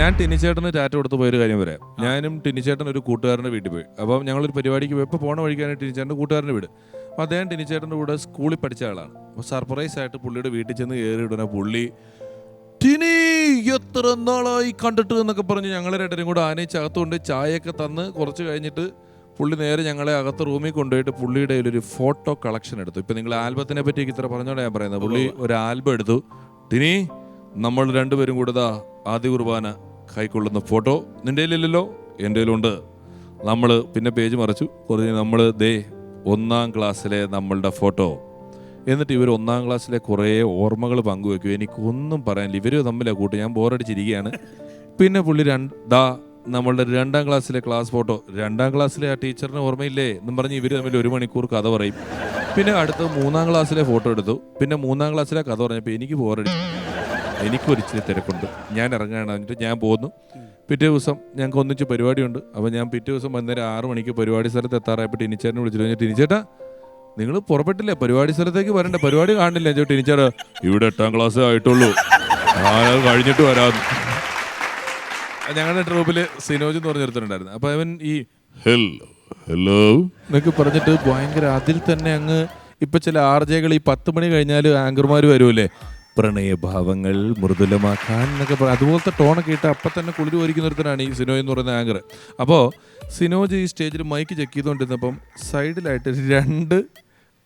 ഞാൻ ടിനിച്ചേട്ടന് ടാറ്റ കൊടുത്ത് പോയൊരു കാര്യം വരെ ഞാനും ടിനിച്ചേട്ടൻ ഒരു കൂട്ടുകാരന്റെ വീട്ടിൽ പോയി. അപ്പം ഞങ്ങളൊരു പരിപാടിക്ക് പോയി ഇപ്പോൾ പോണ വഴിക്കാണ് ടിനിച്ചേട്ടന്റെ കൂട്ടുകാരന്റെ വീട്. അപ്പോൾ അദ്ദേഹം ടിനിച്ചേട്ടന്റെ കൂടെ സ്കൂളിൽ പഠിച്ച ആളാണ്. അപ്പോൾ സർപ്രൈസ് ആയിട്ട് പുള്ളിയുടെ വീട്ടിൽ ചെന്ന് കയറി ഇടുന്ന പുള്ളി ടിനി എത്ര നാളായി കണ്ടിട്ട്? എന്നൊക്കെ പറഞ്ഞ് ഞങ്ങളെ രണ്ടരും കൂടെ ആനയിച്ച് അകത്തുകൊണ്ട് ചായയൊക്കെ തന്ന് കുറച്ച് കഴിഞ്ഞിട്ട് പുള്ളി നേരെ ഞങ്ങളെ അകത്ത് റൂമിൽ കൊണ്ടുപോയിട്ട് പുള്ളിയുടെ ഒരു ഫോട്ടോ കളക്ഷൻ എടുത്തു. ഇപ്പം നിങ്ങൾ ആൽബത്തിനെ പറ്റി ഇത്ര പറഞ്ഞോണ്ട് ഞാൻ പറയുന്നത്. പുള്ളി ഒരു ആൽബം എടുത്തു. ടിനി നമ്മൾ രണ്ടുപേരും കൂടെ ദാ ആദ്യ കുർബാന കൈക്കൊള്ളുന്ന ഫോട്ടോ നിന്റെ കയ്യിലില്ലല്ലോ? എന്റെ കയ്യിലുണ്ട്. നമ്മൾ പിന്നെ പേജ് മറച്ചു. കുറച്ച് നമ്മൾ ദേ ഒന്നാം ക്ലാസ്സിലെ നമ്മളുടെ ഫോട്ടോ. എന്നിട്ട് ഇവർ ഒന്നാം ക്ലാസ്സിലെ കുറേ ഓർമ്മകൾ പങ്കുവെക്കും. എനിക്കൊന്നും പറയാനില്ല. ഇവർ തമ്മിലാണ് കൂട്ട്. ഞാൻ ബോറടിച്ചിരിക്കുകയാണ്. പിന്നെ പുള്ളി രണ്ടാ നമ്മളുടെ രണ്ടാം ക്ലാസ്സിലെ ക്ലാസ് ഫോട്ടോ. രണ്ടാം ക്ലാസ്സിലെ ആ ടീച്ചറിന് ഓർമ്മയില്ലേ? എന്നും പറഞ്ഞ് ഇവർ തമ്മിൽ ഒരു മണിക്കൂർ കഥ പറയും. പിന്നെ അടുത്ത് മൂന്നാം ക്ലാസ്സിലെ ഫോട്ടോ എടുത്തു. പിന്നെ മൂന്നാം ക്ലാസ്സിലെ കഥ പറഞ്ഞപ്പോൾ എനിക്ക് ബോറടി എനിക്കൊരു ഇച്ചിരി തിരക്കുണ്ട്. ഞാൻ ഇറങ്ങുകയാണ് എന്നിട്ട് ഞാൻ പോന്നു. പിറ്റേ ദിവസം ഞങ്ങൾക്ക് ഒന്നിച്ച് പരിപാടിയുണ്ട്. അപ്പോൾ ഞാൻ പിറ്റേ ദിവസം വൈകുന്നേരം ആറ് മണിക്ക് പരിപാടി സ്ഥലത്ത് എത്താറായപ്പോൾ ടിനിച്ചേട്ടനെ വിളിച്ചിട്ട് ഞാൻ ടിനിച്ചേട്ടാ നിങ്ങൾ പുറപ്പെട്ടില്ലേ? പരിപാടി സ്ഥലത്തേക്ക് വരണ്ട. പരിപാടി കാണില്ല? ചോട്ട് ടിനിച്ചേട്ടാ ഇവിടെ എട്ടാം ക്ലാസ് ആയിട്ടുള്ളൂ. ഞാനത് കഴിഞ്ഞിട്ട് വരാം ഞങ്ങളുടെ ട്രൂപ്പിൽ സിനോജ് എന്ന് പറഞ്ഞ ഒരുത്തനുണ്ടായിരുന്നു അപ്പോൾ അവൻ ഈ ഹലോ ഹലോ. എന്നൊക്കെ പറഞ്ഞിട്ട് ഭയങ്കര അതിൽ തന്നെ അങ്ങ് ഇപ്പം ചില ആർ ജെകൾ ഈ പത്ത് മണി കഴിഞ്ഞാൽ ആങ്കർമാർ വരുമല്ലേ പ്രണയഭാവങ്ങൾ മൃദുലമാക്കാൻ എന്നൊക്കെ പറയാം അതുപോലത്തെ ടോണൊക്കെ ഇട്ട് അപ്പം തന്നെ കുളിര് ഒരുക്കുന്ന ഒരുത്തനാണ് ഈ സിനോ എന്ന് പറയുന്ന ആങ്കർ അപ്പോൾ സിനോജ് ഈ സ്റ്റേജിൽ മൈക്ക് ചെക്ക് ചെയ്തുകൊണ്ടിരുന്നപ്പം സൈഡിലായിട്ട് രണ്ട്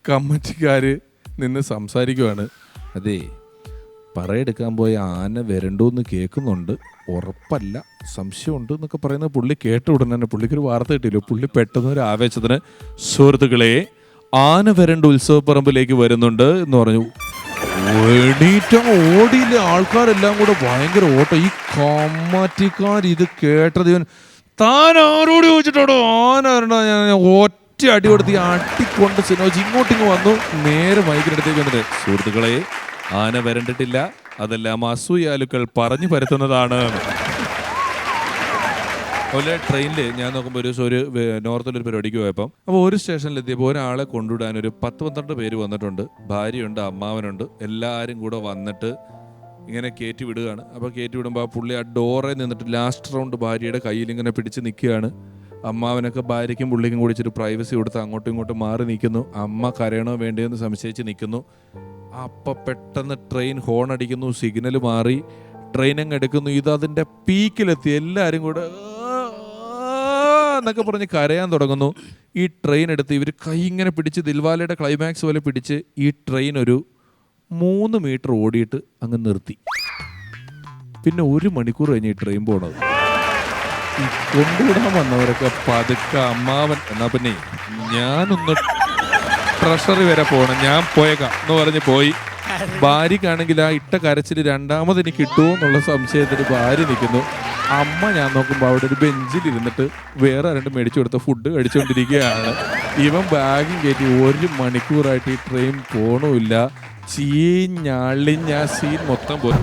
കമ്മറ്റിക്കാർ നിന്ന് സംസാരിക്കുവാണ്. അതെ പറയെടുക്കാൻ പോയ ആന വരണ്ടോന്ന് കേൾക്കുന്നുണ്ട്. ഉറപ്പല്ല സംശയമുണ്ട് എന്നൊക്കെ പറയുന്നത് പുള്ളി കേട്ട ഉടനെ തന്നെ പുള്ളിക്കൊരു വാർത്ത കിട്ടിയില്ല? പുള്ളി പെട്ടെന്ന് ഒരു ആവേശത്തിന് സുഹൃത്തുക്കളെ ആന വരണ്ട ഉത്സവപ്പറമ്പിലേക്ക് വരുന്നുണ്ട് എന്ന് പറഞ്ഞു. എണീറ്റ ഓടിയില്ല? ആൾക്കാരെല്ലാം കൂടെ ഭയങ്കര ഓട്ടം. ഈ കമ്മാറ്റിക്കാർ ഇത് കേട്ടത് ഇവൻ താൻ ആരോട് ചോദിച്ചിട്ടോടോ? ആനാരണ്ട ഞാൻ ഒറ്റ അടി കൊടുത്ത് ഈ അടിക്കൊണ്ട് സിനോജ് ഇങ്ങോട്ടിങ്ങ് വന്നു. നേരെ മൈക്കിനടുത്തേക്ക് വന്നിട്ട് സുഹൃത്തുക്കളെ ആന വരണ്ടിട്ടില്ല. അതെല്ലാം അസൂയാലുക്കൾ പറഞ്ഞു പരത്തുന്നതാണ്. അതുപോലെ ട്രെയിനിൽ ഞാൻ നോക്കുമ്പോൾ ഒരു ദിവസം ഒരു നോർത്തിലൊരു പരിപാടിക്ക് പോയപ്പം അപ്പോൾ ഒരു സ്റ്റേഷനിലെത്തിയപ്പോൾ ഒരാളെ കൊണ്ടുവിടാൻ ഒരു പത്ത് പന്ത്രണ്ട് പേര് വന്നിട്ടുണ്ട്. ഭാര്യയുണ്ട് അമ്മാവനുണ്ട്. എല്ലാവരും കൂടെ വന്നിട്ട് ഇങ്ങനെ കയറ്റി വിടുകയാണ്. അപ്പോൾ കയറ്റി വിടുമ്പോൾ ആ പുള്ളി ആ ഡോറിൽ നിന്നിട്ട് ലാസ്റ്റ് റൗണ്ട് ഭാര്യയുടെ കയ്യിൽ ഇങ്ങനെ പിടിച്ച് നിൽക്കുകയാണ്. അമ്മാവനൊക്കെ ഭാര്യയ്ക്കും പുള്ളിക്കും കൂടി ഇച്ചിരി പ്രൈവസി കൊടുത്ത് അങ്ങോട്ടും ഇങ്ങോട്ടും മാറി നിൽക്കുന്നു. അമ്മ കരയണോ വേണ്ടയോ എന്ന് സംശയിച്ച് നിൽക്കുന്നു. അപ്പം പെട്ടെന്ന് ട്രെയിൻ ഹോൺ അടിക്കുന്നു സിഗ്നൽ മാറി. ട്രെയിൻ അങ്ങ് എടുക്കുന്നു. ഇത് അതിന്റെ പീക്കിലെത്തി എല്ലാവരും കൂടെ എന്നൊക്കെ പറഞ്ഞ് കരയാൻ തുടങ്ങുന്നു. ഈ ട്രെയിൻ എടുത്ത് ഇവർ കൈ ഇങ്ങനെ പിടിച്ച് ദിൽവാലയുടെ ക്ലൈമാക്സ് പോലെ പിടിച്ച് ഈ ട്രെയിൻ ഒരു മൂന്ന് മീറ്റർ ഓടിയിട്ട് അങ്ങ് നിർത്തി. പിന്നെ ഒരു മണിക്കൂർ കഴിഞ്ഞ് ഈ ട്രെയിൻ പോണത്. ഈ കൊണ്ടുവിടാൻ വന്നവരൊക്കെ പതുക്കെ അമ്മാവൻ. എന്നാ പിന്നെ ഞാനൊന്ന് ട്രഷറി വരെ പോകണം ഞാൻ പോയേക്കാം എന്ന് പറഞ്ഞ് പോയി. ഭാര്യക്കാണെങ്കിൽ ആ ഇട്ട കരച്ചിൽ രണ്ടാമത് എനിക്ക് കിട്ടുമോ എന്നുള്ള സംശയത്തിൽ ഭാര്യ നിൽക്കുന്നു? അമ്മ ഞാൻ നോക്കുമ്പോൾ അവിടെ ഒരു ബെഞ്ചിൽ ഇരുന്നിട്ട് വേറെ രണ്ട് മേടിച്ചു കൊടുത്ത ഫുഡ് കഴിച്ചുകൊണ്ടിരിക്കുകയാണ് ഇവൻ ബാഗും കയറ്റി ഒരു മണിക്കൂറായിട്ട് ഈ ട്രെയിൻ പോണമില്ല. ചീഞ്ഞാളിഞ്ഞ സീൻ മൊത്തം പോയി.